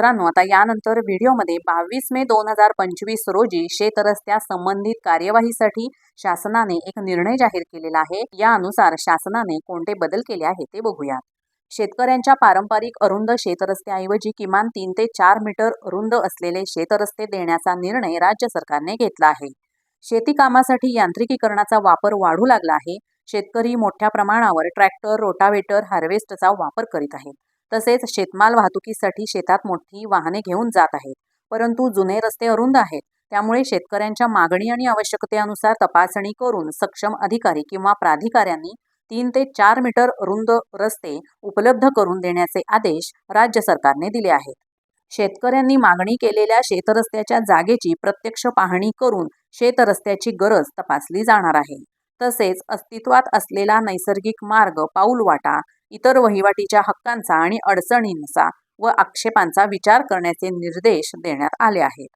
मित्रांनो आता यानंतर व्हिडिओमध्ये बावीस मे दोन हजार पंचवीस रोजी शेतरस्त्या संबंधित कार्यवाहीसाठी शासनाने एक निर्णय जाहीर केलेला आहे. यानुसार शासनाने कोणते बदल केले आहे ते बघूयात. शेतकऱ्यांच्या पारंपरिक अरुंद शेतरस्त्याऐवजी किमान तीन ते चार मीटर रुंद असलेले शेतरस्ते देण्याचा निर्णय राज्य सरकारने घेतला आहे. शेती कामासाठी यांत्रिकीकरणाचा वापर वाढू लागला आहे. शेतकरी मोठ्या प्रमाणावर ट्रॅक्टर रोटावेटर हार्वेस्टचा वापर करीत आहेत. तसेच शेतमाल वाहतुकीसाठी शेतात मोठी वाहने घेऊन जात आहेत. परंतु जुने रस्ते अरुंद आहेत. त्यामुळे शेतकऱ्यांच्या मागणी आणि आवश्यकतेनुसार तपासणी करून सक्षम अधिकारी किंवा प्राधिकाऱ्यांनी तीन ते चार मीटर रुंद रस्ते उपलब्ध करून देण्याचे आदेश राज्य सरकारने दिले आहेत. शेतकऱ्यांनी मागणी केलेल्या शेतरस्त्याच्या जागेची प्रत्यक्ष पाहणी करून शेतरस्त्याची गरज तपासली जाणार आहे. तसेच अस्तित्वात असलेला नैसर्गिक मार्ग पाऊलवाटा इतर वहिवाटीच्या हक्कांचा आणि अडचणींचा व आक्षेपांचा विचार करण्याचे निर्देश देण्यात आले आहेत.